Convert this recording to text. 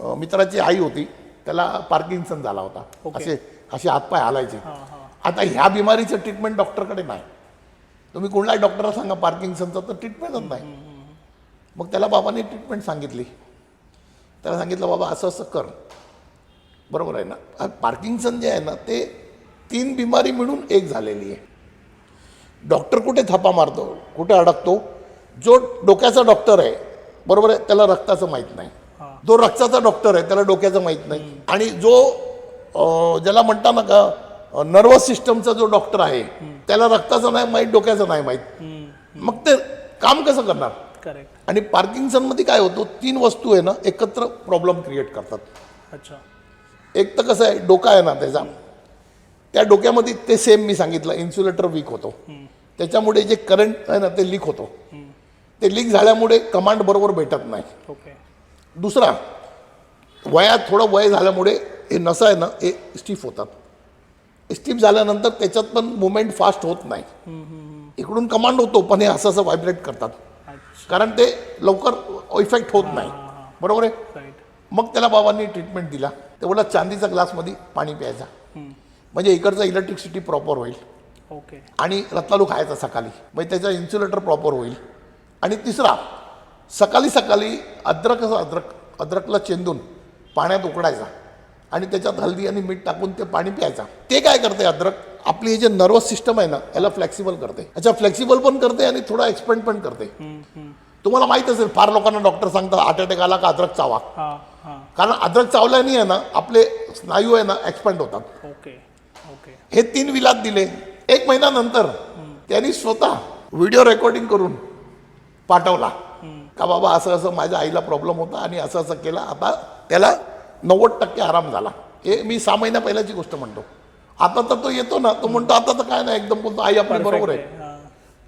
मित्राची आई होती त्याला पार्किन्सन झाला होता. असे असे हातपाय हालायचे. आता ह्या बिमारीचं ट्रीटमेंट डॉक्टरकडे नाही. तुम्ही कुठल्याही डॉक्टरला सांगा पार्किन्सनचं तर ट्रीटमेंटच नाही. मग त्याला बाबांनी ट्रीटमेंट सांगितली. त्याला सांगितलं बाबा असं असं कर. बरोबर आहे ना? पार्किन्सन जे आहे ना ते तीन बिमारी मिळून एक झालेली आहे. डॉक्टर कुठे थापा मारतो कुठे अडकतो? जो डोक्याचा डॉक्टर आहे बरोबर आहे? त्याला रक्ताचं माहीत नाही. जो रक्ताचा डॉक्टर आहे त्याला डोक्याचं माहीत नाही. आणि जो ज्याला म्हणता ना का नर्वस सिस्टमचा जो डॉक्टर आहे त्याला रक्ताचं नाही माहीत डोक्याचं नाही माहीत. मग ते काम कसं करणार? करेक्ट आणि पार्किन्सनमध्ये काय होतं तीन वस्तू आहे ना एकत्र प्रॉब्लेम क्रिएट करतात. अच्छा. एक तर कसं आहे डोका आहे ना त्याचा. त्या डोक्यामध्ये ते सेम मी सांगितलं इन्सुलेटर वीक होतो. त्याच्यामुळे जे करंट आहे ना ते लीक होतो. ते लीक झाल्यामुळे कमांड बरोबर भेटत नाही. ओके दुसरा वयात थोडं वय झाल्यामुळे हे नसं आहे ना हे स्टीफ होतात. स्टीफ झाल्यानंतर त्याच्यात पण मुवमेंट फास्ट होत नाही. इकडून कमांड होतो पण हे असं असं व्हायब्रेट करतात. कारण ते लवकर इफेक्ट होत नाही. बरोबर आहे? मग त्याला बाबांनी ट्रीटमेंट दिला. तेवढा चांदीचा ग्लासमध्ये पाणी प्यायचा. म्हणजे इकडचं इलेक्ट्रिसिटी प्रॉपर होईल. ओके आणि रत्नालू खायचा सकाळी. म्हणजे त्याचा इन्सुलेटर प्रॉपर होईल. आणि तिसरा सकाळी सकाळी अद्रक अद्रक अद्रकला चेंदून पाण्यात उकडायचा आणि त्याच्यात हल्दी आणि मीठ टाकून ते पाणी प्यायचा. ते काय करते अद्रक? आपली हे जे नर्वस सिस्टम आहे ना याला फ्लेक्सिबल करते अच्छा फ्लेक्सिबल पण करते आणि थोडा एक्सपेंड पण करते तुम्हाला माहीत असेल फार लोकांना डॉक्टर सांगतात हार्ट अटॅक आला का? अद्रक चावा. कारण अद्रक चावल्याने आहे ना आपले स्नायू आहे ना एक्सपेंड होतात. Okay okay. हे तीन विलात दिले. एक महिन्यानंतर त्यांनी स्वतः व्हिडिओ रेकॉर्डिंग करून पाठवला. का बाबा असं असं माझ्या आईला प्रॉब्लेम होता आणि असं असं केलं. आता त्याला नव्वद टक्के आराम झाला. हे मी सहा महिन्या पहिल्याची गोष्ट म्हणतो. आता तर तो येतो ना तो म्हणतो आता तर काय नाही एकदम बोलतो आई आपली बरोबर आहे.